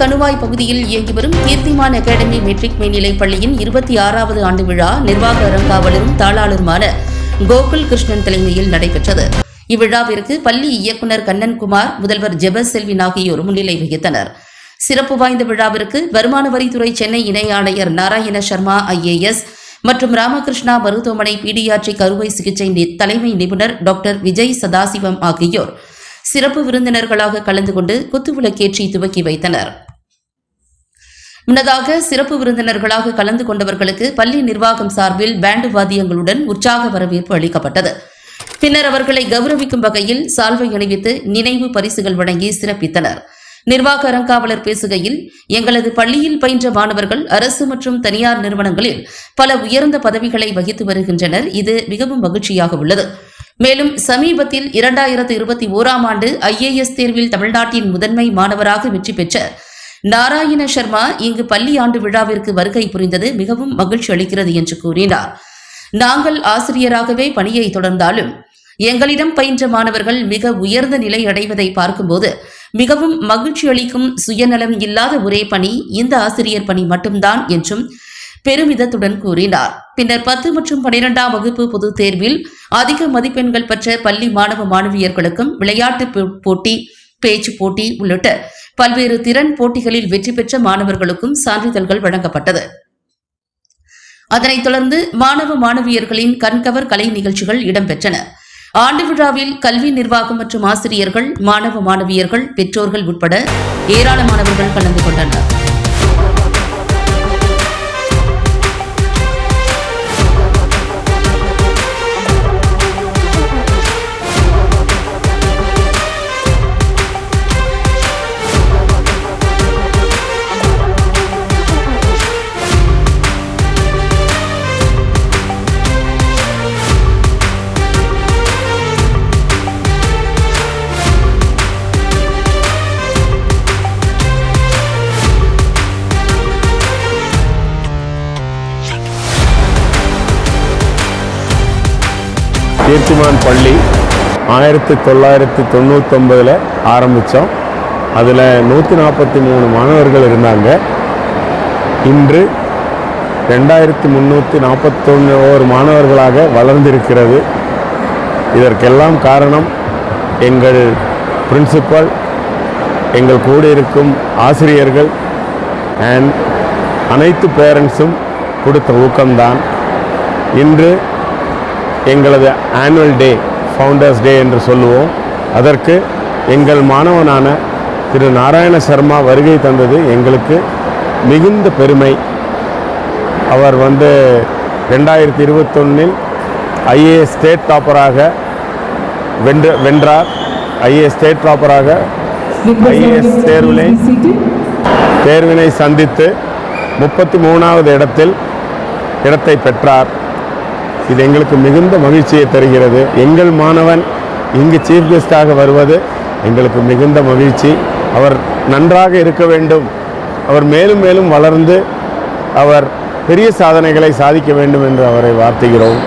கணுவாய் பகுதியில் இயங்கி வரும் கீர்த்திமான் அகாடமி மெட்ரிக் மேல்நிலைப் பள்ளியின் இருபத்தி ஆறாவது ஆண்டு விழா நிர்வாக அரங்காவலரும் தாளாளருமான கோகுல் கிருஷ்ணன் தலைமையில் நடைபெற்றது. இவ்விழாவிற்கு பள்ளி இயக்குநர் கண்ணன்குமார் முதல்வர் ஜெபஸ் செல்வின் ஆகியோர் முன்னிலை வகித்தனர். சிறப்பு வாய்ந்த விழாவிற்கு வருமான வரித்துறை சென்னை இணை ஆணையர் நாராயண சர்மா ஐஏஎஸ் மற்றும் ராமகிருஷ்ணா மருத்துவமனை பீடியாட்ரிக் அறுவை சிகிச்சை தலைமை நிபுணர் டாக்டர் விஜய் சதாசிவம் ஆகியோர். சிறப்பு விருந்தினர்களாக கலந்து கொண்டு குத்துவிளக்கேற்றி துவக்கி வைத்தனர். முன்னதாக சிறப்பு விருந்தினர்களாக கலந்து கொண்டவர்களுக்கு பள்ளி நிர்வாகம் சார்பில் பேண்டு வாத்தியங்களுடன் உற்சாக வரவேற்பு அளிக்கப்பட்டது. பின்னர் அவர்களை கௌரவிக்கும் வகையில் சால்வை அணிவித்து நினைவு பரிசுகள் வழங்கி சிறப்பித்தனர். நிர்வாக அறங்காவலர் பேசுகையில் எங்களது பள்ளியில் பயின்ற மாணவர்கள் அரசு மற்றும் தனியார் நிறுவனங்களில் பல உயர்ந்த பதவிகளை வகித்து வருகின்றனர். இது மிகவும் மகிழ்ச்சியாக உள்ளது. மேலும் சமீபத்தில் இரண்டாயிரத்து இருபத்தி ஓராம் ஆண்டு ஐஏஎஸ் தேர்வில் தமிழ்நாட்டின் முதன்மை மாணவராக வெற்றி பெற்ற நாராயண சர்மா இங்கு பள்ளி ஆண்டு விழாவிற்கு வருகை புரிந்தது மிகவும் மகிழ்ச்சி அளிக்கிறது என்று கூறினார். நாங்கள் ஆசிரியராகவே பணியை தொடர்ந்தாலும் எங்களிடம் பயின்ற மாணவர்கள் மிக உயர்ந்த நிலை அடைவதை பார்க்கும்போது மிகவும் மகிழ்ச்சி அளிக்கும் சுயநலம் இல்லாத ஒரே பணி இந்த ஆசிரியர் பணி மட்டும்தான் என்றும் பெருமிதத்துடன் கூறினார். பின்னர் பத்து மற்றும் பனிரெண்டாம் வகுப்பு பொதுத் தேர்வில் அதிக மதிப்பெண்கள் பெற்ற பள்ளி மாணவ மாணவியர்களுக்கும் விளையாட்டு போ- போட்டி பேச்சு போட்டி உள்ளிட்ட பல்வேறு திறன் போட்டிகளில் வெற்றி பெற்ற மாணவர்களுக்கும் சான்றிதழ்கள் வழங்கப்பட்டது. அதனைத் தொடர்ந்து மாணவ மாணவியர்களின் கண்கவர் கலை நிகழ்ச்சிகள் இடம்பெற்றன. ஆண்டு விழாவில் கல்வி நிர்வாகம் மற்றும் ஆசிரியர்கள் மாணவ மாணவியர்கள் பெற்றோர்கள் உட்பட ஏராளமானவர்கள் கலந்து கொண்டனர். கீர்த்திமான் பள்ளி ஆயிரத்தி தொள்ளாயிரத்தி தொண்ணூத்தொம்பதில் ஆரம்பித்தோம் அதில் நூற்றி நாற்பத்தி மூணு மாணவர்கள் இருந்தாங்க. இன்று ரெண்டாயிரத்தி முந்நூற்றி நாற்பத்தொன்னோரு மாணவர்களாக வளர்ந்திருக்கிறது. இதற்கெல்லாம் காரணம் எங்கள் பிரின்சிபல் எங்கள் கூட இருக்கும் ஆசிரியர்கள் அண்ட் அனைத்து பேரண்ட்ஸும் கொடுத்த ஊக்கம்தான். இன்று எங்களது ஆனுவல் டே ஃபவுண்டர்ஸ் டே என்று சொல்லுவோம். அதற்கு எங்கள் மாணவனான திரு நாராயண சர்மா வருகை தந்தது எங்களுக்கு மிகுந்த பெருமை. அவர் வந்து ரெண்டாயிரத்தி இருபத்தொன்னில் ஐஏஎஸ் ஸ்டேட் டாப்பராக வென்று வென்றார். ஐஏஎஸ் ஸ்டேட் டாப்பராக ஐஏஎஸ் தேர்வினை தேர்வினை சந்தித்து முப்பத்தி மூணாவது இடத்தில் இடத்தை பெற்றார். இது எங்களுக்கு மிகுந்த மகிழ்ச்சியை தருகிறது. எங்கள் மாணவன் இங்கு சீஃப் கெஸ்டாக வருவது எங்களுக்கு மிகுந்த மகிழ்ச்சி. அவர் நன்றாக இருக்க வேண்டும். அவர் மேலும் மேலும் வளர்ந்து அவர் பெரிய சாதனைகளை சாதிக்க வேண்டும் என்று அவரை வார்த்துகிறோம்